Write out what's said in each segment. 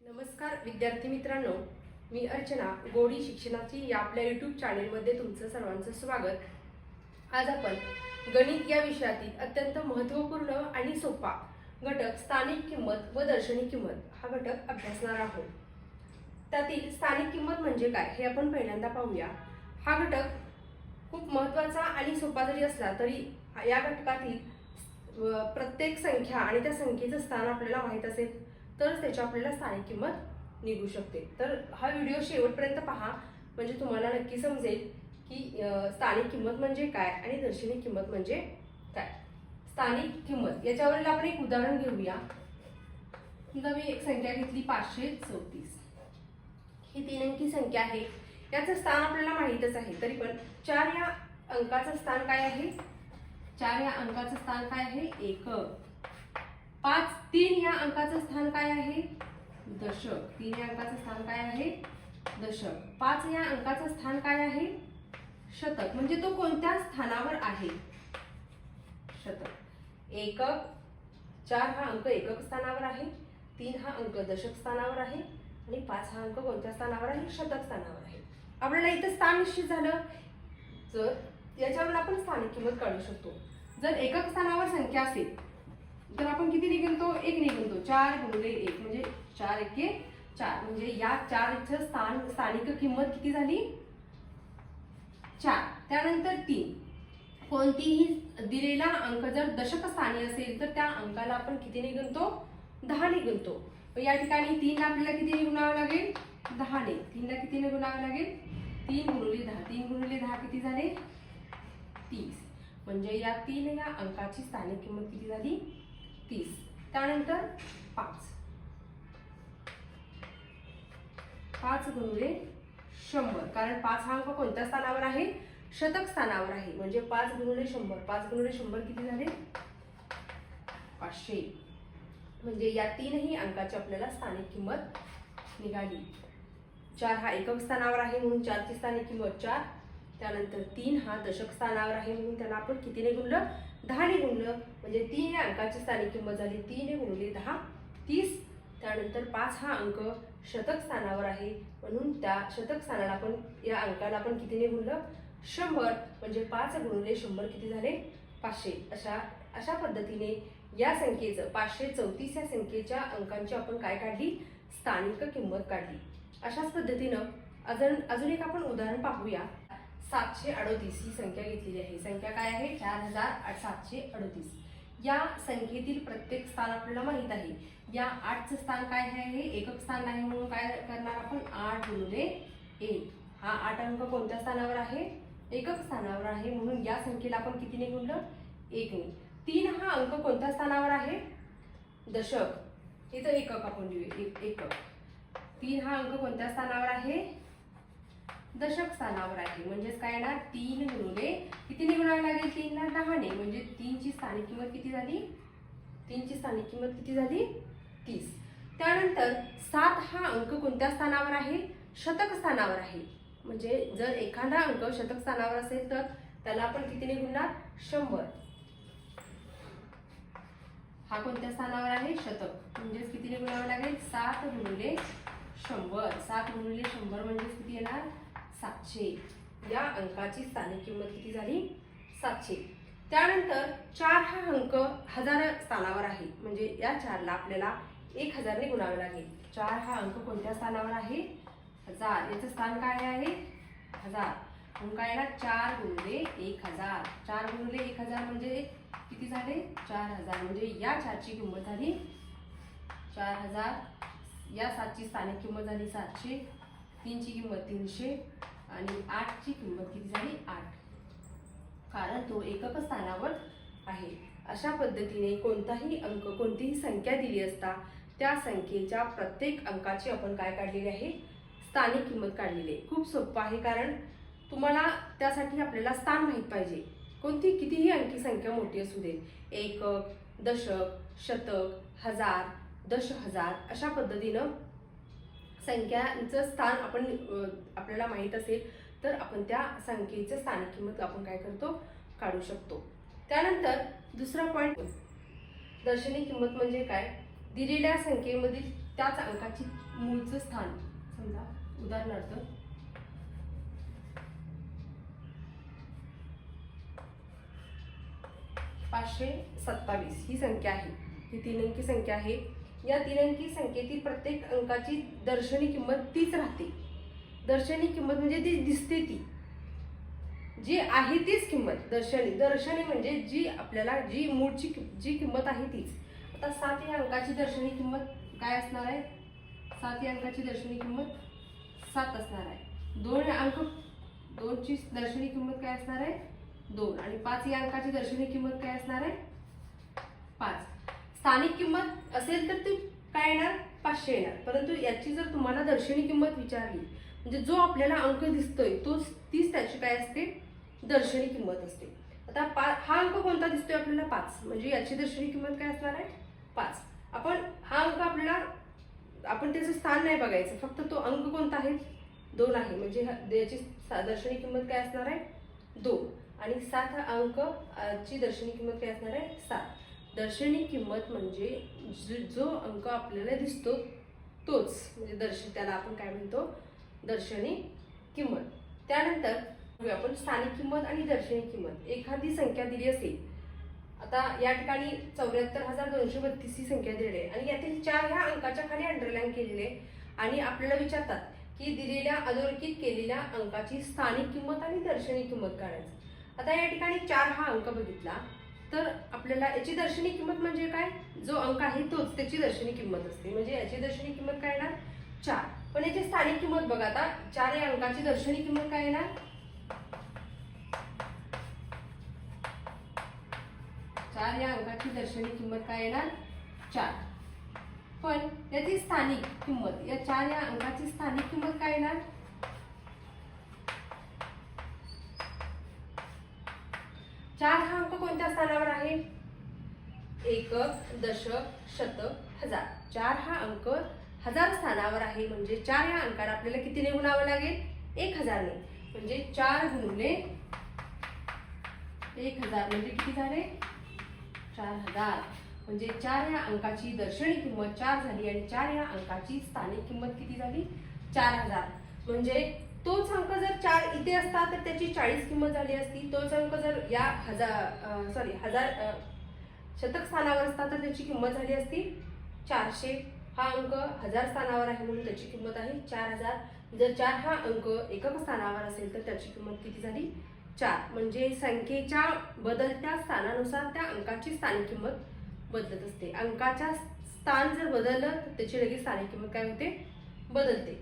नमस्कार विद्यार्थी मित्रांनो. मी अर्चना गोडी शिक्षणाची या आपल्या यूट्यूब चॅनेलमध्ये तुमचं सर्वांचं स्वागत. आज आपण गणित या विषयातील अत्यंत महत्त्वपूर्ण आणि सोपा घटक स्थानिक किंमत व दर्शनी किंमत हा घटक अभ्यासणार आहोत. त्यातील स्थानिक किंमत म्हणजे काय हे आपण पहिल्यांदा पाहूया. हा घटक खूप महत्त्वाचा आणि सोपा जरी असला तरी या घटकातील प्रत्येक संख्या आणि त्या संख्येचं स्थान आपल्याला माहीत असेल. तरच त्याची आपल्याला स्थानिक किंमत निघू शकते. तर हा व्हिडिओ शेवटपर्यंत पहा. म्हणजे तुम्हाला नक्की समजेल की स्थानिक किंमत म्हणजे काय आणि दर्शनी किंमत म्हणजे काय? स्थानिक किंमत. याच्यावरील आपण एक उदाहरण घेऊया. समजा मी एक संख्या घेतली पाचशे चौतीस. ही तीन अंकी संख्या आहे. याचं स्थान आपल्याला माहीतच आहे. तरी पण चार या अंकाचं स्थान काय आहे? चार या अंकाचं स्थान काय आहे? एकक पाच तीन या अंकाचं स्थान काय आहे? दशक. तीन या अंकाचं स्थान काय आहे? दशक. पाच या अंकाचं स्थान काय आहे? शतक. म्हणजे तो कोणत्या स्थानावर आहे? शतक. एकक. चार हा अंक एकक स्थानावर आहे. तीन हा अंक दशक स्थानावर आहे. आणि पाच हा अंक कोणत्या स्थानावर आहे? शतक स्थानावर आहे. आपल्याला इथं स्थान निश्चित झालं. जर याच्यावर आपण स्थानिक किंमत काढू शकतो. जर एकक स्थानावर संख्या असेल तर आपण किती निघतो एक निघतो चार गुणले एक म्हणजे चार एके चार. म्हणजे या चारचं स्थान स्थानिक किंमत किती झाली? चार. त्यानंतर तीन. कोणतीही दिलेला अंक जर दशक स्थानी असेल तर त्या अंकाला आपण किती निघतो दहा निघतो या ठिकाणी तीनला आपल्याला किती गुणावं लागेल? दहाने तीनला कितीने गुणावं लागेल? तीन गुणिले दहा. तीन गुणिले दहा किती झाले? तीस. म्हणजे या तीन या अंकाची स्थानिक किंमत किती झाली? तीस. त्यानंतर पाच. पाच गुणिले शंभर. कारण पाच हा अंक कोणत्या स्थानावर आहे? शतक स्थानावर आहे. म्हणजे पाच गुणिले शंभर. पाच गुणिले शंभर किती झाले? पाचशे. म्हणजे या तीनही अंकाची आपल्याला स्थानिक किंमत निघाली. चार हा एकक स्थानावर आहे म्हणून चारची स्थानिक किंमत चार. त्यानंतर तीन हा दशक स्थानावर आहे म्हणून त्याला आपण कितीने गुणलं? दहाने गुणलं म्हणजे तीन या अंकाची स्थानिक किंमत झाली. तीन गुणले दहा तीस. त्यानंतर पाच हा अंक शतक स्थानावर आहे. म्हणून त्या शतक स्थानाला आपण या अंकाला आपण कितीने गुणलं? शंभर. म्हणजे पाच गुणले शंभर किती झाले? पाचशे. अशा अशा पद्धतीने या संख्येचं पाचशे चौतीस या संख्येच्या अंकांची आपण काय काढली? स्थानिक किंमत काढली. अशाच पद्धतीनं अजून अजून एक आपण उदाहरण पाहूया. सातशे अडोतीस ही संख्या घेतलेली आहे. संख्या काय आहे? चार हजार आठ सातशे अडोतीस. या संख्येतील प्रत्येक स्थान आपल्याला माहीत आहे. या आठचं स्थान काय आहे? एकक स्थान आहे म्हणून काय करणार आपण? आठ गुणिले एक. हा आठ अंक कोणत्या स्थानावर आहे? एकक स्थानावर आहे म्हणून या संख्येला आपण कितीने गुणलं? एकने. तीन हा अंक कोणत्या स्थानावर आहे? दशक. इथं एकक आपण लिहूया एक एकक. तीन हा अंक कोणत्या स्थानावर आहे? दशक स्थानावर आहे. म्हणजेच काय येणार? तीन गुणिले किती निघणार लागेल? तीनला दहाने म्हणजे तीनची स्थानिक किंमत किती झाली? तीनची स्थानिक किंमत किती झाली? तीस. त्यानंतर सात हा अंक कोणत्या स्थानावर आहे? शतक स्थानावर आहे. म्हणजे जर एखादा अंक शतक स्थानावर असेल तर त्याला आपण कितीने गुणणार शंभर. हा कोणत्या स्थानावर आहे? शतक. म्हणजेच कितीने गुणावं लागेल? सात गुणले शंभर. सात गुणले शंभर म्हणजेच किती येणार? सातशे. या अंकाची स्थानिक किंमत किती झाली? सातशे. त्यानंतर चार हा अंक हजार स्थानावर आहे. म्हणजे या चारला आपल्याला एक हजारने गुणावे लागेल. चार हा अंक कोणत्या स्थानावर आहे? हजार. याचं स्थान काय आहे? हजार. म्हणून काय येणार चार गुणले एक हजार. चार गुणले एक हजार म्हणजे किती झाले? चार हजार. म्हणजे या चारची किंमत झाली चार हजार. या सातची स्थानिक किंमत झाली सातशे. तीनची किंमत तीनशे. आणि आठची किंमत किती झाली? आठ. कारण तो एकक स्थानावर आहे. अशा पद्धतीने कोणताही अंक कोणतीही संख्या दिली असता त्या संख्येच्या प्रत्येक अंकाची आपण काय काढलेली आहे? स्थानिक किंमत काढलेली आहे. खूप सोपं आहे कारण तुम्हाला त्यासाठी आपल्याला स्थान माहीत पाहिजे. कोणती कितीही अंकी संख्या मोठी असू दे. एकक दशक शतक हजार दश हजार अशा पद्धतीनं संख्यांचं स्थान आपण आपल्याला माहीत असेल तर आपण त्या संख्येचं स्थानिक किंमत आपण काय करतो? काढू शकतो. त्यानंतर दुसरा पॉईंट दर्शनी किंमत म्हणजे काय? दिलेल्या संख्येमधील त्याच अंकाची मूळचं स्थान. समजा उदाहरणार्थ पाचशे सत्तावीस ही संख्या आहे. ही तीन अंकी संख्या आहे. या तीन अंकी संख्येतील प्रत्येक अंकाची दर्शनी किंमत तीच राहते. दर्शनी किंमत म्हणजे ती दिसते ती. जी आहे तीच किंमत दर्शनी. दर्शनी म्हणजे जी आपल्याला जी मूळची जी किंमत आहे तीच. आता सात या अंकाची दर्शनी किंमत काय असणार आहे? सात या अंकाची दर्शनी किंमत सात असणार आहे. दोन अंक दोनची दर्शनी किंमत काय असणार आहे? दोन. आणि पाच या अंकाची दर्शनी किंमत काय असणार आहे? स्थानिक किंमत असेल तर ती काय येणार? पाचशे येणार. परंतु याची जर तुम्हाला दर्शनी किंमत विचारली म्हणजे जो आपल्याला अंक दिसतोय तोच तीच त्याची काय असते? दर्शनी किंमत असते. आता पा हा अंक कोणता दिसतोय आपल्याला? पाच. म्हणजे याची दर्शनी किंमत काय असणार आहे? पाच. आपण हा अंक आपल्याला आपण त्याचं स्थान नाही बघायचं. फक्त तो अंक कोणता आहे? दोन आहे. म्हणजे याची सा- दर्शनी किंमत काय असणार आहे? दोन. आणि सात हा अंक ची दर्शनी किंमत काय असणार आहे? सात. दर्शनी किंमत म्हणजे जो- अंक आपल्याला दिसतो तोच. म्हणजे दर्श त्याला आपण काय म्हणतो? दर्शनी किंमत. त्यानंतर आपण स्थानिक किंमत आणि दर्शनी किंमत. एखादी संख्या दिली असेल आता या ठिकाणी चौऱ्याहत्तर हजार दोनशे बत्तीस ही संख्या दिलेली आहे. आणि यातील चार ह्या अंकाच्या खाली अंडरलाईन केलेले आहे. आणि आपल्याला विचारतात की दिलेल्या अधोरेखित केलेल्या अंकाची स्थानिक किंमत आणि दर्शनी किंमत काढायची. आता या ठिकाणी चार हा अंक बघितला. तर आपल्याला याची दर्शनी किंमत म्हणजे काय? जो अंक आहे तोच त्याची दर्शनी किंमत असते. म्हणजे याची दर्शनी किंमत काय येणार? चार. पण याची स्थानिक किंमत बघा आता. चार या अंकाची दर्शनी किंमत काय येणार? चार या अंकाची दर्शनी किंमत काय येणार? चार. पण याची स्थानिक किंमत या चार या अंकाची स्थानिक किंमत काय येणार चार हा अंक कोणत्या स्थानावर आहे एकक दशक शतक हजार. चार हा अंक हजार स्थानावर आहे. म्हणजे चार या अंकाला आपल्याला कितीने गुणावं लागेल? एक हजारने. म्हणजे चार गुणले एक हजार. म्हणजे किती झाले? चार हजार. म्हणजे चार या अंकाची दर्शनी किंमत चार झाली आणि चार या अंकाची स्थानिक किंमत किती झाली? चार हजार. म्हणजे तोच अंक जर चार इथे असता तर त्याची चाळीस किंमत झाली असती. तोच अंक जर या हजार सॉरी हजार शतक स्थानावर असता तर त्याची किंमत झाली असती चारशे हा अंक हजार स्थानावर आहे म्हणून त्याची किंमत आहे चार हजार. जर चार हा अंक एकक स्थानावर असेल तर त्याची किंमत किती झाली? चार. म्हणजे संख्येच्या बदलत्या स्थानानुसार त्या अंकाची स्थानिक किंमत बदलत असते. अंकाच्या स्थान जर बदललं तर त्याची लगेच स्थानिक किंमत काय होते? बदलते.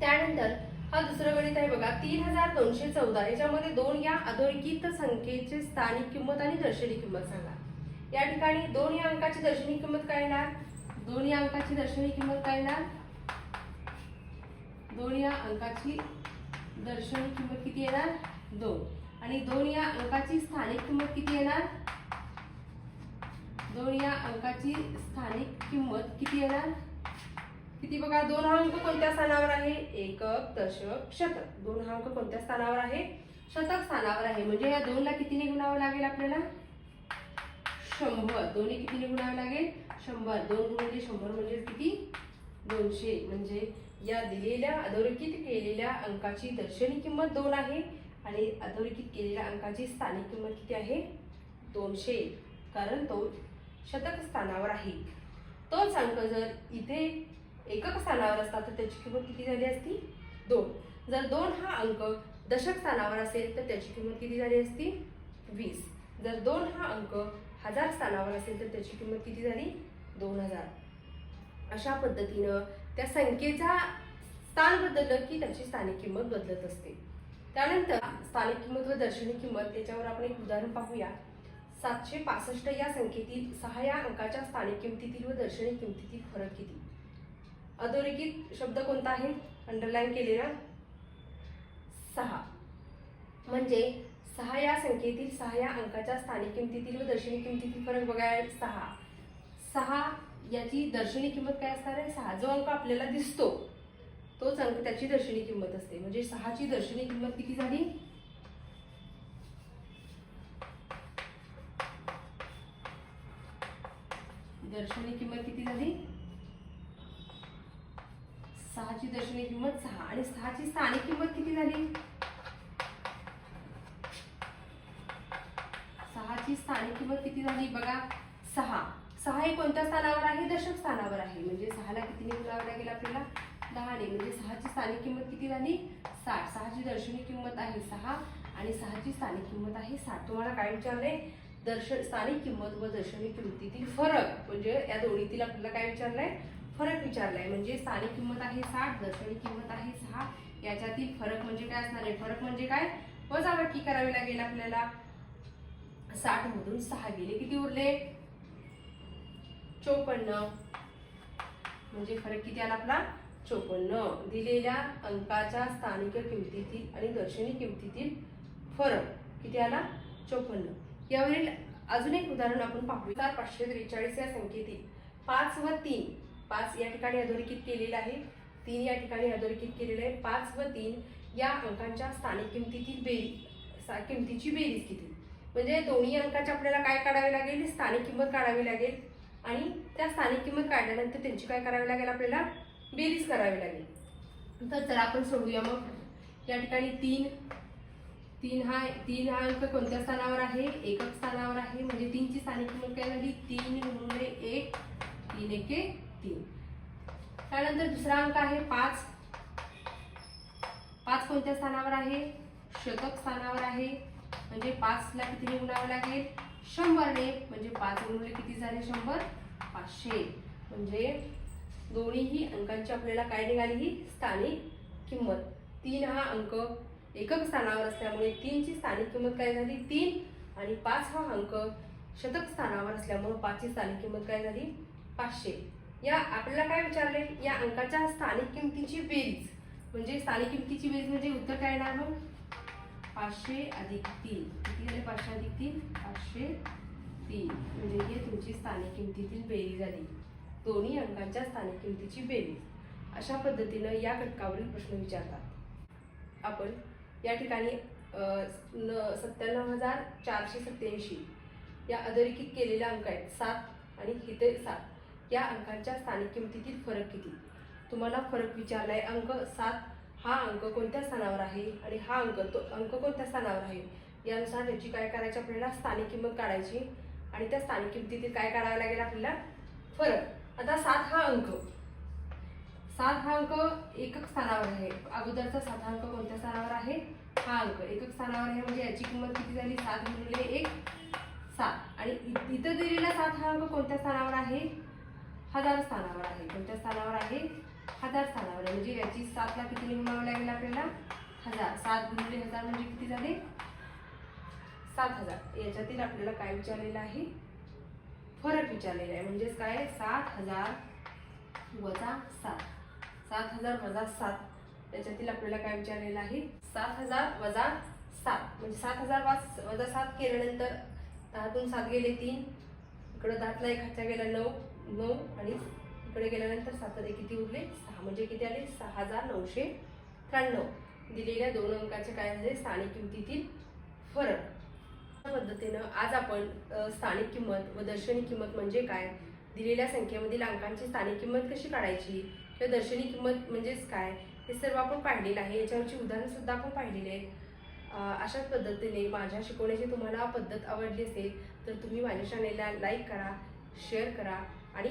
त्यानंतर हा दुसरं गणित आहे बघा. तीन हजार दोनशे चौदा. याच्यामध्ये दोन या अधोरेखित संख्येचे स्थानिक किंमत आणि दर्शनी किंमत सांगा. या ठिकाणी दोन या अंकाची दर्शनी किंमत काय येणार? दोन या अंकाची दर्शनी किंमत काय येणार? दोन या अंकाची दर्शनी किंमत किती येणार? दोन. आणि दोन या अंकाची स्थानिक किंमत किती येणार? दोन या अंकाची स्थानिक किंमत किती येणार? किती बघा दोन हा अंक कोणत्या स्थानावर आहे? एकक दशक शतक. दोन हा अंक कोणत्या स्थानावर आहे? शतक स्थानावर आहे. म्हणजे या दोनला कितीने गुणावं लागेल आपल्याला? शंभर. दोन्ही किती गुणावे लागेल? शंभर. दोन गुणिले शंभर म्हणजे किती? दोनशे. म्हणजे या दिलेल्या अधोरेखित केलेल्या अंकाची दर्शनी किंमत दोन आहे आणि अधोरेखित केलेल्या अंकाची स्थानिक किंमत किती आहे? दोनशे. कारण तो शतक स्थानावर आहे. तोच अंक जर इथे एकक स्थानावर असता तर त्याची किंमत किती झाली असती? दोन. जर दोन हा अंक दशक स्थानावर असेल तर त्याची किंमत किती झाली असती? वीस. जर दोन हा अंक हजार स्थानावर असेल तर त्याची किंमत किती झाली? दोन हजार. अशा पद्धतीनं त्या संख्येचा स्थान बदललं की त्याची स्थानिक किंमत बदलत असते. त्यानंतर स्थानिक किंमत व दर्शनी किंमत त्याच्यावर आपण एक उदाहरण पाहूया. सातशे पासष्ट या संख्येतील सहा या अंकाच्या स्थानिक किमतीतील व दर्शनी किमतीतील फरक किती? अधोरेखित शब्द कोणता आहे? अंडरलाईन केलेला. सहा. म्हणजे सहा या संख्येतील सहा या अंकाच्या स्थानिक किमतीतील व दर्शनी किमतीतील फरक बघायला सहा. सहा याची दर्शनी किंमत काय असणार आहे? सहा. जो अंक आपल्याला दिसतो तोच अंक त्याची दर्शनी किंमत असते. म्हणजे सहाची दर्शनी किंमत किती झाली? दर्शनी किंमत किती झाली? सहाची दर्शनी किंमत सहा. आणि सहाची स्थानिक किंमत किती झाली? सहाची स्थानिक किंमत किती झाली बघा सहा. सहा हे कोणत्या स्थानावर आहे? दशक स्थानावर आहे. म्हणजे सहाला कितीने गुणावं लागेल आपल्याला? दहाने म्हणजे सहाची स्थानिक किंमत किती झाली? साठ. सहाची दर्शनी किंमत आहे सहा आणि सहाची स्थानिक किंमत आहे साठ. तुम्हाला काय विचारले दर्शन स्थानिक किंमत व दर्शनी किंमतीतील फरक. म्हणजे या दोन्हीतील आपल्याला काय विचारलंय? फरक विचारलाय. म्हणजे स्थानिक किंमत आहे साठ दर्शनी किंमत आहे सहा. याच्यातील फरक म्हणजे काय असणार आहे? फरक म्हणजे काय? वजाबाकी करावी लागेल आपल्याला. साठ मधून सहा गेले. किती उरले? चोपन्न. म्हणजे फरक किती आला आपला? चोपन्न. दिलेल्या अंकाच्या स्थानिक किमतीतील आणि दर्शनी किमतीतील फरक किती आला? चोपन्न. यावरील अजून एक उदाहरण आपण पाहू चार पाचशे त्रेचाळीस या संख्येतील पाच व तीन. पाच या ठिकाणी अधोरेखित केलेलं आहे. तीन या ठिकाणी अधोरेखित केलेलं आहे. पाच व तीन या अंकांच्या स्थानिक किमतीतील बेरी सा- किमतीची बेरीज किती? म्हणजे दोन्ही अंकाची आपल्याला काय काढावे लागेल? स्थानिक किंमत काढावी लागेल. आणि त्या स्थानिक किंमत काढल्यानंतर त्यांची काय करावी लागेल? आपल्याला बेरीज करावी लागेल. तर चला आपण सोडूया मग. या ठिकाणी तीन तीन हा तीन हा अंक कोणत्या स्थानावर आहे? एकक स्थानावर आहे. म्हणजे तीनची स्थानिक किंमत काय झाली? तीन गुणिले एक तीन एके तीन. त्यानंतर दुसरा अंक आहे पाच. पाच कोणत्या स्थानावर आहे? शतक स्थानावर आहे. म्हणजे पाचला कितीने गुणावं लागेल? शंभरने. म्हणजे पाच गुणले किती झाले शंभर? पाचशे. म्हणजे दोन्हीही अंकांची आपल्याला काय निघाली? ही स्थानिक किंमत. तीन हा अंक एकक स्थानावर असल्यामुळे तीनची स्थानिक किंमत काय झाली? तीन. आणि पाच हा अंक शतक स्थानावर असल्यामुळे पाचची स्थानिक किंमत काय झाली? पाचशे. या आपल्याला काय विचारले? या अंकाच्या स्थानिक किमतीची बेरीज. म्हणजे स्थानिक किमतीची बेरीज म्हणजे उत्तर काय येणार मग? पाचशे अधिक तीन. किती झाले? पाचशे अधिक तीन? पाचशे तीन. म्हणजे ही तुमची स्थानिक किमतीतील बेरीज झाली दोन्ही अंकांच्या स्थानिक किमतीची बेरीज. अशा पद्धतीनं या घटकावरील प्रश्न विचारतात. आपण या ठिकाणी सत्त्याण्णव हजार चारशे सत्याऐंशी या अधोरेखित केलेल्या अंक आहेत. सात आणि हिते सात. या अंकांच्या स्थानिक किमतीतील फरक किती? तुम्हाला फरक विचारला आहे अंक सात हा अंक कोणत्या स्थानावर आहे? आणि हा अंक तो अंक कोणत्या स्थानावर आहे? यानुसार त्याची काय करायची आपल्याला? स्थानिक किंमत काढायची. आणि त्या स्थानिक किमतीतील काय काढावं लागेल आपल्याला? फरक. आता सात हा अंक. सात हा अंक एकक स्थानावर आहे. अगोदरचा सात हा अंक कोणत्या स्थानावर आहे? हा अंक. एकक स्थानावर आहे म्हणजे याची किंमत किती झाली? सात गुणिले एक सात. आणि इ- इथं दिलेला सात हा अंक कोणत्या स्थानावर आहे? हजार स्थानावर आहे. कोणत्या स्थानावर आहे? हजार स्थानावर आहे. म्हणजे याची सातला किती गुणावं लागेल आपल्याला? हजार. सात गुणिले हजार म्हणजे किती झाले? सात हजार. याच्यातील आपल्याला काय विचारलेलं आहे? फरक विचारलेला आहे. म्हणजेच काय? सात हजार वजा सात. सात हजार वजा सात. त्याच्यातील आपल्याला काय विचारलेलं आहे? सात हजार वजा सात. म्हणजे सात हजार वाज वजा सात केल्यानंतर दहातून सात गेले तीन. इकडं दहातला एक हातच्या गेला नऊ. नऊ आणि पुढे गेल्यानंतर सात किती उरले? सहा. म्हणजे किती आले? सहा हजार नऊशे त्र्याण्णव. दिलेल्या दोन अंकाचे काय झाले? स्थानिक किमतीतील फरक. अशा पद्धतीनं आज आपण स्थानिक किंमत व दर्शनी किंमत म्हणजे काय? दिलेल्या संख्येमधील अंकांची स्थानिक किंमत कशी काढायची? किंवा दर्शनी किंमत म्हणजेच काय? हे सर्व आपण पाहिलेलं आहे. याच्यावरची उदाहरणसुद्धा आपण पाहिलेले आहेत. अशाच पद्धतीने माझ्या शिकवण्याची तुम्हाला पद्धत आवडली असेल तर तुम्ही माझ्या चॅनेलला लाईक करा शेअर करा आणि